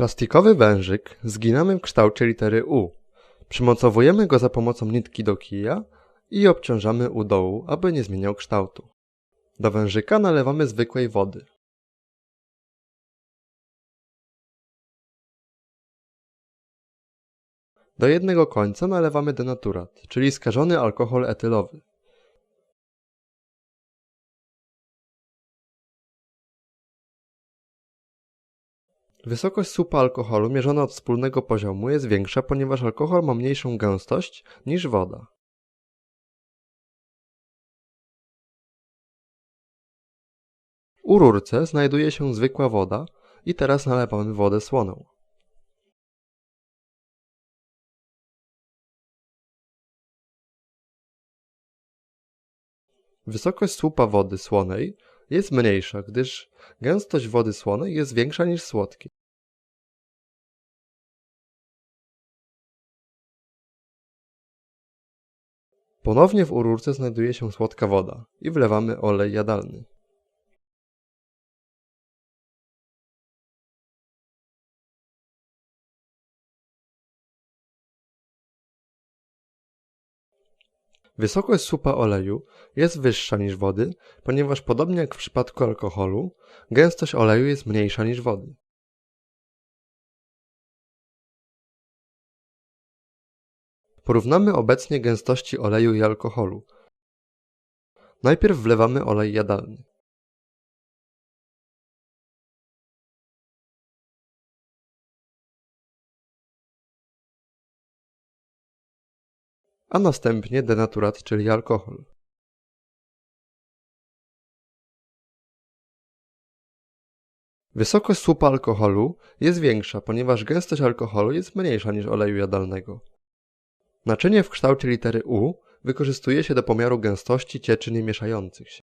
Plastikowy wężyk zginamy w kształcie litery U. Przymocowujemy go za pomocą nitki do kija i obciążamy u dołu, aby nie zmieniał kształtu. Do wężyka nalewamy zwykłej wody. Do jednego końca nalewamy denaturat, czyli skażony alkohol etylowy. Wysokość słupa alkoholu mierzona od wspólnego poziomu jest większa, ponieważ alkohol ma mniejszą gęstość niż woda. U rurce znajduje się zwykła woda i teraz nalewamy wodę słoną. Wysokość słupa wody słonej jest mniejsza, gdyż gęstość wody słonej jest większa niż słodkiej. Ponownie w ururce znajduje się słodka woda i wlewamy olej jadalny. Wysokość słupa oleju jest wyższa niż wody, ponieważ podobnie jak w przypadku alkoholu, gęstość oleju jest mniejsza niż wody. Porównamy obecnie gęstości oleju i alkoholu. Najpierw wlewamy olej jadalny. A następnie denaturat, czyli alkohol. Wysokość słupa alkoholu jest większa, ponieważ gęstość alkoholu jest mniejsza niż oleju jadalnego. Naczynie w kształcie litery U wykorzystuje się do pomiaru gęstości cieczy niemieszających się.